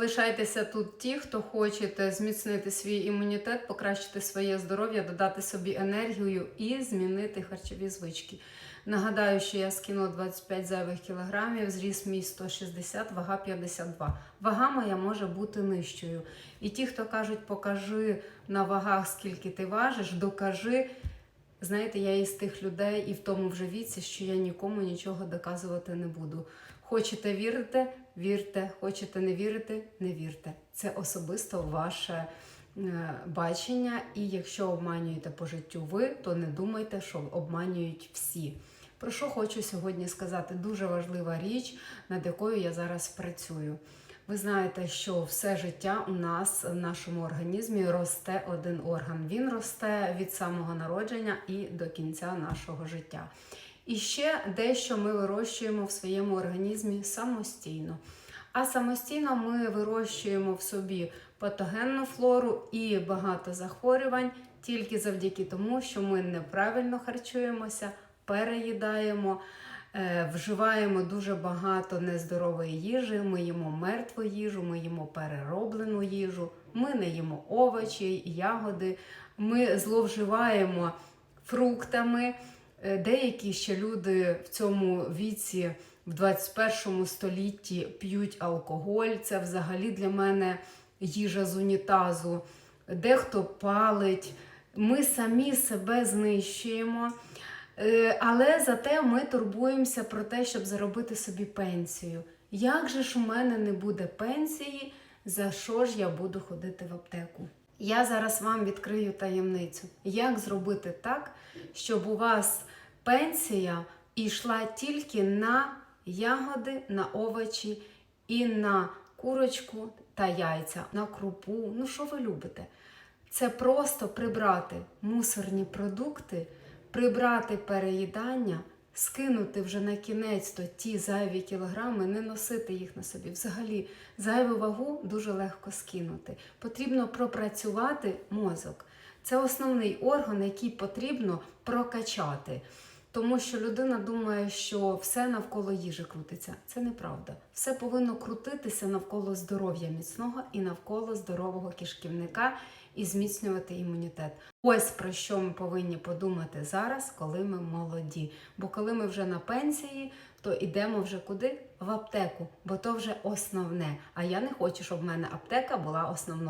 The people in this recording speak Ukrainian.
Залишайтеся тут ті, хто хочете зміцнити свій імунітет, покращити своє здоров'я, додати собі енергію і змінити харчові звички. Нагадаю, що я скинула 25 зайвих кілограмів, зріс мій 160, вага 52. Вага моя може бути нижчою. І ті, хто кажуть, покажи на вагах, скільки ти важиш, докажи. Знаєте, я із тих людей і в тому вже віці, що я нікому нічого доказувати не буду. Хочете вірити, вірте, хочете не вірити, не вірте. Це особисто ваше е, бачення. І якщо обманюєте по життю ви, то не думайте, що обманюють всі. Про що хочу сьогодні сказати? Дуже важлива річ, над якою я зараз працюю. Ви знаєте, що все життя у нас в нашому організмі росте один орган. Він росте від самого народження і до кінця нашого життя. І ще дещо ми вирощуємо в своєму організмі самостійно. А самостійно ми вирощуємо в собі патогенну флору і багато захворювань тільки завдяки тому, що ми неправильно харчуємося, переїдаємо, вживаємо дуже багато нездорової їжі, ми їмо мертву їжу, ми їмо перероблену їжу, ми не їмо овочі, ягоди, ми зловживаємо фруктами. Е, Деякі ще люди в цьому віці, в 21 столітті, п'ють алкоголь. Це взагалі для мене їжа з унітазу. Дехто палить. Ми самі себе знищуємо. Е, Але зате ми турбуємося про те, щоб заробити собі пенсію. Як же ж у мене не буде пенсії, за що ж я буду ходити в аптеку? Я зараз вам відкрию таємницю, як зробити так, щоб у вас пенсія йшла тільки на ягоди, на овочі і на курочку та яйця, на крупу. Ну, що ви любите? Це просто прибрати мусорні продукти, прибрати переїдання, скинути вже на кінець то ті зайві кілограми, не носити їх на собі. Взагалі, зайву вагу дуже легко скинути. Потрібно пропрацювати мозок. Це основний орган, який потрібно прокачати. Тому що людина думає, що все навколо їжі крутиться. Це неправда. Все повинно крутитися навколо здоров'я міцного і навколо здорового кишківника і зміцнювати імунітет. Ось про що ми повинні подумати зараз, коли ми молоді. Бо коли ми вже на пенсії, то йдемо вже куди? В аптеку, бо то вже основне. А я не хочу, щоб в мене аптека була основною.